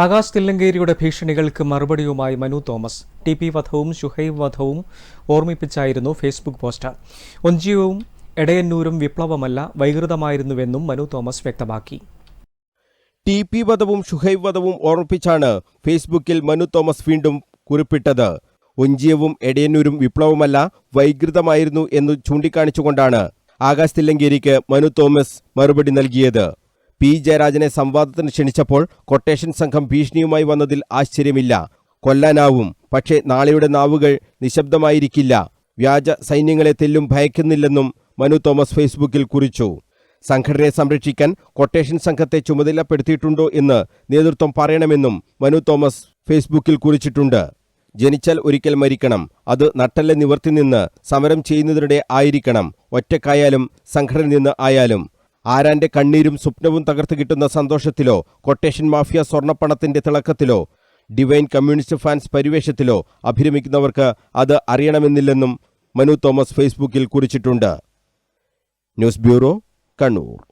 ആകാശ് തില്ലങ്കേരിയുടെ ഭീഷണികൾക്ക് മറുപടിയുമായി മനു തോമസ്. ടി പി വധവും ഷുഹൈബ് വധവും ഓർമ്മിപ്പിച്ചായിരുന്നു ഫേസ്ബുക്ക് പോസ്റ്റ്. ഒഞ്ചിയവും എടയന്നൂരും വിപ്ലവമല്ല വൈകൃതമായിരുന്നുവെന്നും മനു തോമസ് വ്യക്തമാക്കി. ടി പി വധവും ഷുഹൈബ് വധവും ഓർമ്മിപ്പിച്ചാണ് ഫേസ്ബുക്കിൽ മനു തോമസ് വീണ്ടും കുറിപ്പിട്ടത്. ഒഞ്ചിയവും എടയന്നൂരും വിപ്ലവമല്ല വൈകൃതമായിരുന്നു എന്ന് ചൂണ്ടിക്കാണിച്ചുകൊണ്ടാണ് ആകാശ് തില്ലങ്കേരിക്ക് മനു തോമസ് മറുപടി നൽകിയത്. പി. ജയരാജനെ സംവാദത്തിന് ക്ഷണിച്ചപ്പോൾ കൊട്ടേഷൻ സംഘം ഭീഷണിയുമായി വന്നതിൽ ആശ്ചര്യമില്ല. കൊല്ലാനാവും. പക്ഷേ നാളെയുടെ നാവുകൾ നിശബ്ദമായിരിക്കില്ല. വ്യാജ സൈന്യങ്ങളെ തെല്ലും ഭയക്കുന്നില്ലെന്നും മനു തോമസ് ഫേസ്ബുക്കിൽ കുറിച്ചു. സംഘടനയെ സംരക്ഷിക്കാൻ കൊട്ടേഷൻ സംഘത്തെ ചുമതലപ്പെടുത്തിയിട്ടുണ്ടോ എന്ന് നേതൃത്വം പറയണമെന്നും മനു തോമസ് ഫേസ്ബുക്കിൽ കുറിച്ചിട്ടുണ്ട്. ജനിച്ചാൽ ഒരിക്കൽ മരിക്കണം. അത് നട്ടല്ലെ നിവർത്തി നിന്ന് സമരം ചെയ്യുന്നതിനിടെ ആയിരിക്കണം. ഒറ്റക്കായാലും സംഘടന നിന്ന് ആയാലും. ആരാന്റെ കണ്ണീരും സ്വപ്നവും തകർത്ത് കിട്ടുന്ന സന്തോഷത്തിലോ കൊട്ടേഷൻ മാഫിയ സ്വർണപ്പണത്തിന്റെ തിളക്കത്തിലോ ഡിവൈൻ കമ്മ്യൂണിസ്റ്റ് ഫാൻസ് പരിവേഷത്തിലോ അഭിരമിക്കുന്നവർക്ക് അത് അറിയണമെന്നില്ലെന്നും മനു തോമസ് ഫേസ്ബുക്കിൽ കുറിച്ചിട്ടുണ്ട്. News bureau Kannur.